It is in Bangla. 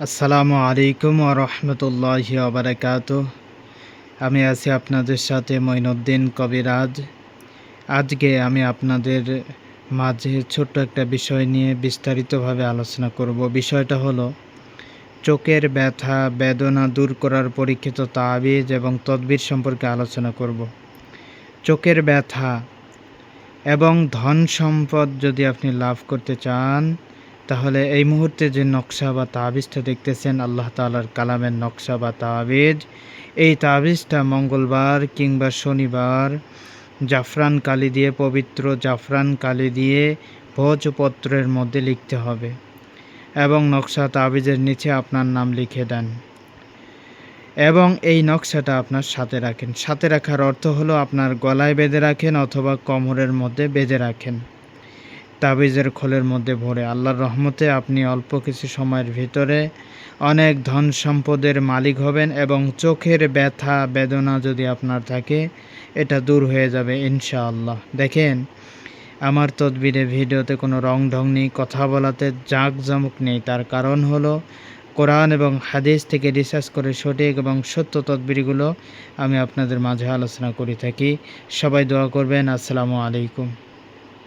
আসসালামু আলাইকুম রহমতুল্লাহ আবরাকাত আমি আছি আপনাদের সাথে মঈনুদ্দিন কবিরাজ। আজকে আমি আপনাদের মাঝে ছোট্ট একটা বিষয় নিয়ে বিস্তারিতভাবে আলোচনা করব। বিষয়টা হলো, চোখের ব্যথা, বেদনা দূর করার পরীক্ষিত তাবিজ এবং তদবির সম্পর্কে আলোচনা করব। চোখের ব্যথা এবং ধন সম্পদ যদি আপনি লাভ করতে চান তাহলে এই মুহূর্তে যে নকশা বা তাবিজটা দেখতেছেন, আল্লাহ তালার কালামের নকশা বা তাবিজ, এই তাবিজটা মঙ্গলবার কিংবা শনিবার জাফরান কালি দিয়ে, পবিত্র জাফরান কালি দিয়ে ভোজপত্রের মধ্যে লিখতে হবে এবং নকশা তাবিজের নিচে আপনার নাম লিখে দেন এবং এই নকশাটা আপনার সাথে রাখেন। সাথে রাখার অর্থ হলো আপনার গলায় বেঁধে রাখেন অথবা কমরের মধ্যে বেঁধে রাখেন। তাবিজের খোলের মধ্যে ভরে আল্লাহর রহমতে আপনি অল্প কিছু সময়ের ভিতরে অনেক ধন সম্পদের মালিক হবেন এবং চোখের ব্যথা, বেদনা যদি আপনার থাকে, এটা দূর হয়ে যাবে ইনশাআল্লাহ। দেখেন, আমার তদবিরে ভিডিওতে কোনো রং ঢং নেই, কথা বলাতে জাঁক জমক নেই। তার কারণ হলো, কোরআন এবং হাদিস থেকে রিসার্চ করে সঠিক এবং সত্য তদবিরগুলো আমি আপনাদের মাঝে আলোচনা করে থাকি। সবাই দোয়া করবেন। আসসালামু আলাইকুম।